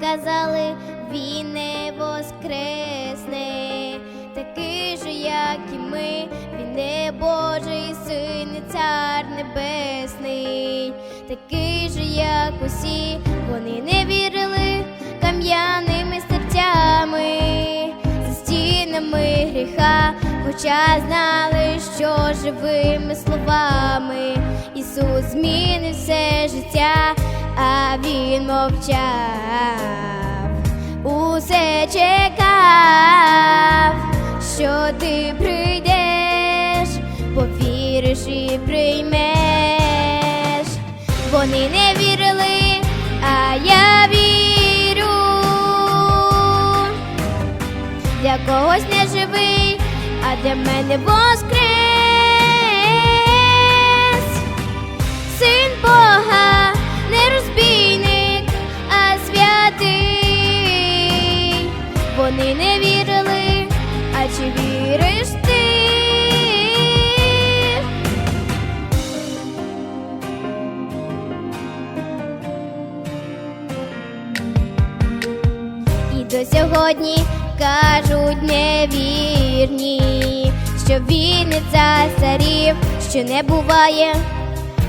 казали, він не воскресне, такий же, як і ми, він не Божий син, і цар небесний, такий же, як усі, вони не вірили кам'яними серцями, за стінами гріха, хоча знали, що живими словами. Ісус змінив все життя, а Він мовчав, усе чекав, що ти прийдеш, повіриш і приймеш. Вони не вірили, а я вірю. Для когось не живий, а для мене воскрес. Святий. Вони не вірили, а чи віриш ти? І до сьогодні кажуть невірні, що він не царів, що не буває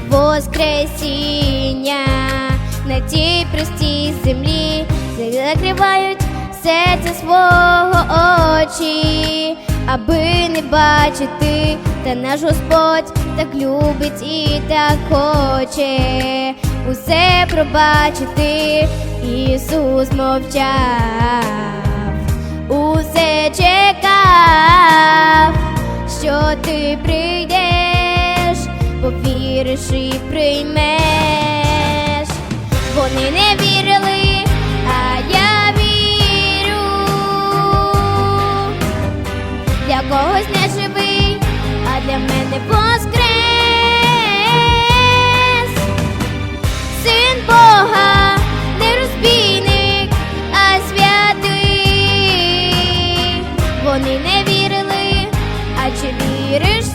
воскресіння на тій простій землі, закривають серце свого очі, аби не бачити, та наш Господь так любить і так хоче усе пробачити. Ісус мовчав, усе чекав, що ти прийдеш, повіриш і приймеш. Вони не вірили, а я вірю. Для когось не живий, а для мене воскрес. Син Бога, не розбійник, а святий. Вони не вірили, а чи віриш